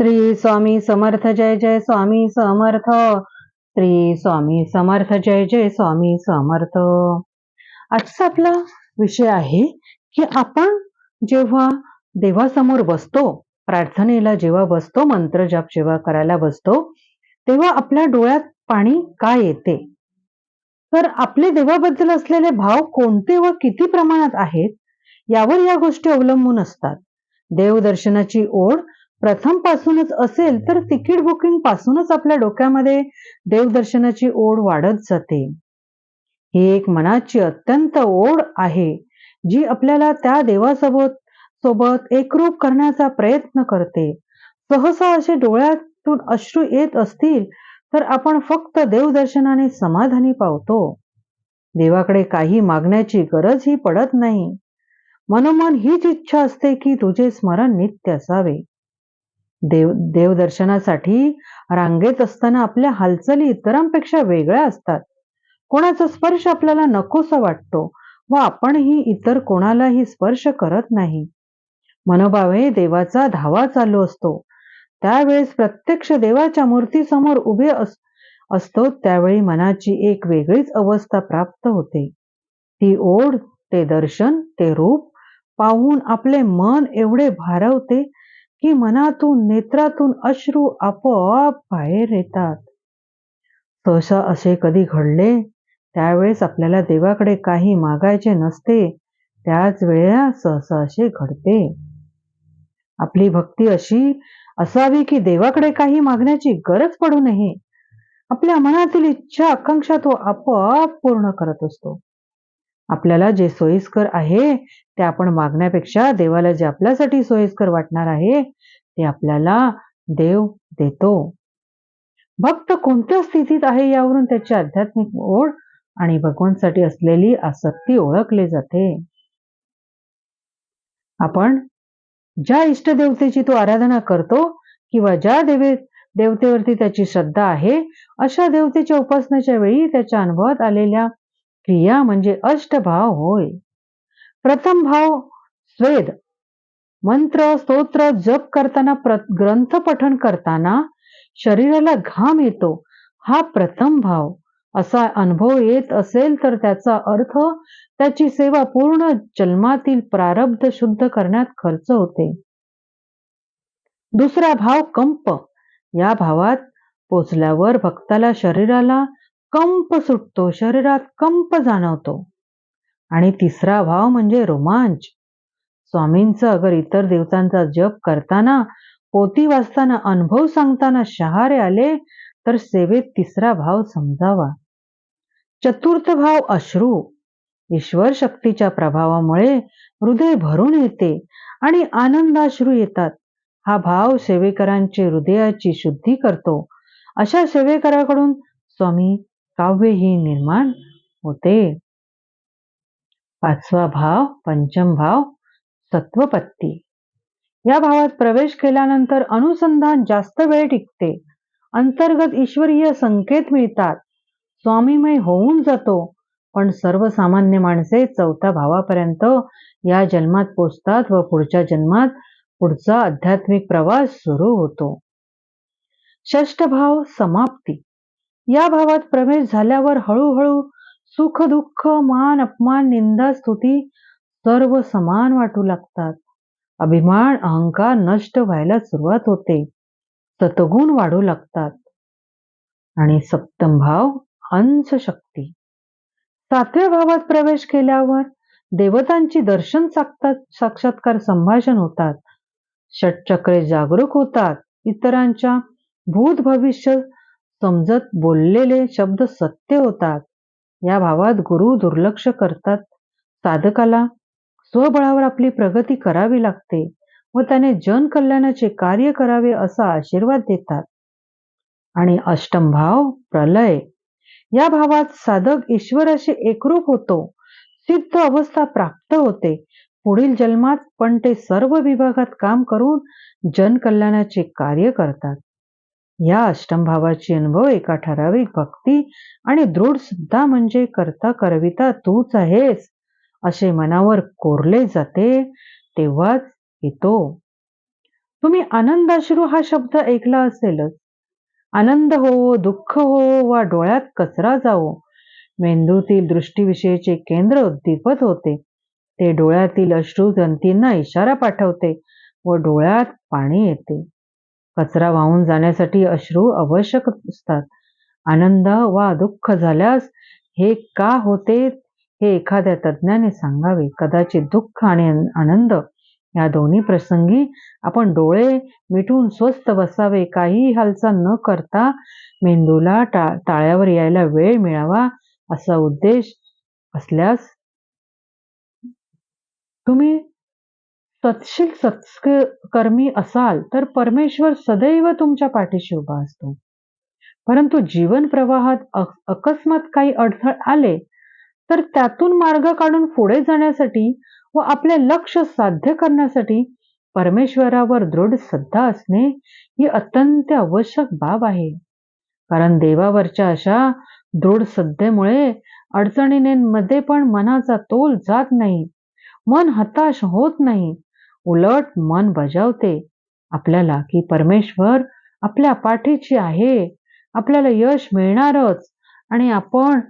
श्री स्वामी समर्थ जय जय स्वामी समर्थ. श्री स्वामी समर्थ जय जय स्वामी समर्थ. आजचा आपला विषय आहे की आपण जेव्हा देवासमोर बसतो प्रार्थनेला जेव्हा बसतो मंत्र जप जेव्हा करायला बसतो तेव्हा आपल्या डोळ्यात पाणी का येते? तर आपले देवाबद्दल असलेले भाव कोणते व किती प्रमाणात आहेत यावर या गोष्टी अवलंबून असतात. देवदर्शनाची ओढ प्रथम पासूनच असेल तर तिकीट बुकिंग पासूनच आपल्या डोक्यामध्ये देवदर्शनाची ओढ वाढत जाते. ही एक मनाची अत्यंत ओढ आहे जी आपल्याला त्या देवासोबत सोबत एकरूप करण्याचा प्रयत्न करते. सहसा असे डोळ्यातून अश्रू येत असतील तर आपण फक्त देवदर्शनाने समाधानी पावतो. देवाकडे काही मागण्याची गरजही पडत नाही. मनोमन हीच इच्छा असते की तुझे स्मरण नित्य असावे. देव देवदर्शनासाठी रांगेत असताना आपल्या हालचाली इतरांपेक्षा वेगळ्या असतात. कोणाचा स्पर्श आपल्याला नकोसा वाटतो व आपणही इतर कोणालाही स्पर्श करत नाही. मनोभावे देवाचा धावा चालू असतो. त्यावेळेस प्रत्यक्ष देवाच्या मूर्तीसमोर उभे अस असतो त्यावेळी मनाची एक वेगळीच अवस्था प्राप्त होते. ती ओढ ते दर्शन ते रूप पाहून आपले मन एवढे भारवते की मनातून नेत्रातून अश्रू आपोआप बाहेर येतात. सहसा असे कधी घडले? त्यावेळेस आपल्याला देवाकडे काही मागायचे नसते. त्याच वेळेला सहसा असे घडते. आपली भक्ती अशी असावी की देवाकडे काही मागण्याची गरज पडू नये. आपल्या मनातील इच्छा आकांक्षा तो आपोआप पूर्ण करत असतो. आपल्याला जे सोयीस्कर आहे ते आपण मागण्यापेक्षा देवाला जे आपल्यासाठी सोयीस्कर वाटणार आहे ते आपल्याला देव देतो. भक्त कोणत्या स्थितीत आहे यावरून त्याची आध्यात्मिक ओढ आणि भगवानसाठी असलेली आसक्ती ओळखली जाते? आपण ज्या इष्टदेवतेची तो आराधना करतो किंवा ज्या देवे देवतेवरती त्याची श्रद्धा आहे अशा देवतेच्या उपासनेच्या वेळी त्याच्या अनुभवात आलेल्या क्रिया म्हणजे अष्टभाव होय. प्रथम भाव स्वेद. मंत्र स्तोत्र जप करताना ग्रंथ पठण करताना शरीराला घाम येतो. हा प्रथम भाव. असा अनुभव येत असेल तर त्याचा अर्थ त्याची सेवा पूर्ण जन्मातील प्रारब्ध शुद्ध करण्यात खर्च होते. दुसरा भाव कंप. या भावात पोचल्यावर भक्ताला शरीराला कंप सुटतो शरीरात कंप जाणवतो. आणि तिसरा भाव म्हणजे रोमांच. स्वामींचं अगर इतर देवतांचा जप करताना पोती वाचताना अनुभव सांगताना शहारे आले तर सेवेत तिसरा भाव समजावा. चतुर्थ भाव अश्रू. ईश्वर शक्तीच्या प्रभावामुळे हृदय भरून येते आणि आनंदाश्रू येतात. हा भाव सेवेकरांचे हृदयाची शुद्धी करतो. अशा सेवेकराकडून स्वामी काव्यही निर्माण होते. पाचवा भाव पंचम भाव सत्वपत्ती. या भावात प्रवेश केल्यानंतर अनुसंधान जास्त वेळ टिकते. अंतर्गत ईश्वरीय संकेत मिळतात. स्वामीमय होऊन जातो. पण सर्वसामान्य माणसे चौथ्या भावापर्यंत या जन्मात पोचतात व पुढच्या जन्मात पुढचा आध्यात्मिक प्रवास सुरू होतो. षष्ठ भाव समाप्ती. या भावात प्रवेश झाल्यावर हळूहळू सुख दुःख मान अपमान निंदा स्तुती सर्व समान वाटू लागतात. अभिमान अहंकार नष्ट व्हायला सुरुवात होते. सतगुण वाढू लागतात. आणि सप्तम भाव अंश शक्ती. सातव्या भावात प्रवेश केल्यावर देवतांची दर्शन साक्षात्कार संभाषण होतात. षटचक्रे जागरूक होतात. इतरांच्या भूत भविष्य समजत बोललेले शब्द सत्य होतात. या भावात गुरु दुर्लक्ष करतात. साधकाला स्वबळावर आपली प्रगती करावी लागते व त्याने जन कल्याणाचे कार्य करावे असा आशीर्वाद देतात. आणि अष्टम भाव प्रलय. या भावात साधक ईश्वराशी एकरूप होतो. सिद्ध अवस्था प्राप्त होते. पुढील जन्मात पण ते सर्व विभागात काम करून जनकल्याणाचे कार्य करतात. या अष्टमभावाची अनुभव एका ठराविक भक्ती आणि दृढ सुद्धा म्हणजे करता करविता तूच आहेस असे मनावर कोरले जाते तेव्हाच येतो. तुम्ही आनंदाश्रू हा शब्द ऐकला असेलच. आनंद हो दुःख हो वा डोळ्यात कचरा जावो. मेंदूतील दृष्टीविषयीचे केंद्र उद्दीपत होते. ते डोळ्यातील अश्रू जंतींना इशारा पाठवते व डोळ्यात पाणी येते. कचरा वाहून जाण्यासाठी अश्रू आवश्यक असतात. आनंद वा दुःख झाल्यास हे का होते हे एखाद्या तज्ज्ञाने सांगावे. कदाचित दुःख आणि आनंद या दोन्ही प्रसंगी आपण डोळे मिटून स्वस्थ बसावे. काही हालचाल न करता मेंदूला टा टाळ्यावर यायला वेळ मिळावा असा उद्देश असल्यास तुम्ही सत्शील सत्कर्मी असाल तर परमेश्वर सदैव तुमच्या पाठीशी उभा असतो. परंतु जीवन प्रवाहात अकस्मात काही अडथळ आले तर त्यातून मार्ग काढून पुढे जाण्यासाठी व आपले लक्ष साध्य करण्यासाठी परमेश्वरावर दृढ श्रद्धा असणे ही अत्यंत आवश्यक बाब आहे. कारण देवावरच्या अशा दृढ श्रद्धेमुळे अडचणींमध्ये पण मनाचा तोल जात नाही मन हताश होत नाही उलट मन बजावते. आपल्याला की परमेश्वर आपल्या पाठीची आहे. आपल्याला यश मिळणारच. आणि आपण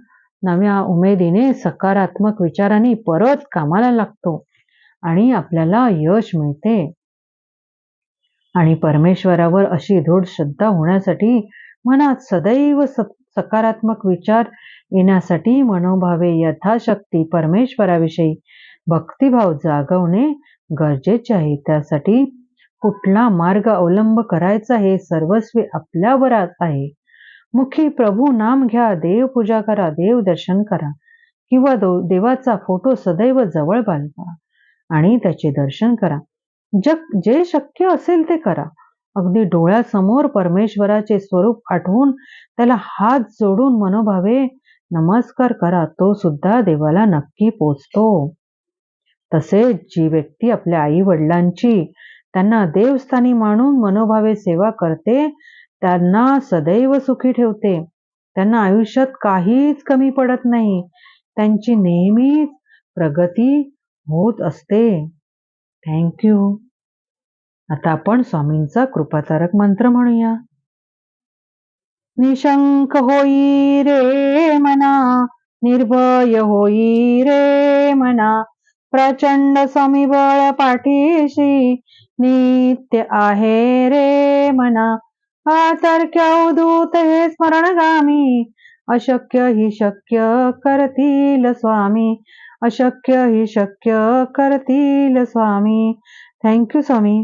नव्या उमेदीने सकारात्मक विचारांनी परत कामाला लागतो. आणि आपल्याला यश मिळते. आणि परमेश्वरावर अशी दृढ श्रद्धा होण्यासाठी मनात सदैव सकारात्मक विचार येण्यासाठी मनोभावे यथाशक्ती परमेश्वराविषयी भक्तिभाव जागवणे गरजेचे आहे. त्यासाठी कुठला मार्ग अवलंब करायचा हे सर्वस्वी आपल्यावर आहे. मुखी प्रभू नाम घ्या देव पूजा करा देव दर्शन करा किंवा देवाचा फोटो सदैव जवळ बांधा आणि त्याचे दर्शन करा. जग जे शक्य असेल ते करा. अगदी डोळ्यासमोर परमेश्वराचे स्वरूप आठवून त्याला हात जोडून मनोभावे नमस्कार करा तो सुद्धा देवाला नक्की पोचतो. तसेच जी व्यक्ती आपल्या आई वडिलांची त्यांना देवस्थानी मानून मनोभावे सेवा करते त्यांना सदैव सुखी ठेवते. त्यांना आयुष्यात काहीच कमी पडत नाही. त्यांची नेहमीच प्रगती होत असते. थँक्यू आता आपण स्वामींचा कृपातारक मंत्र म्हणूया. निशंक होई रे मना निर्भय होई रे मना प्रचंड समीबळ पाठीशी नित्य आहे रे मना. अतर्क्य अवधूत हे स्मरणगामी. अशक्य हि शक्य करतील स्वामी. अशक्य हि शक्य करतील स्वामी. थँक्यू स्वामी.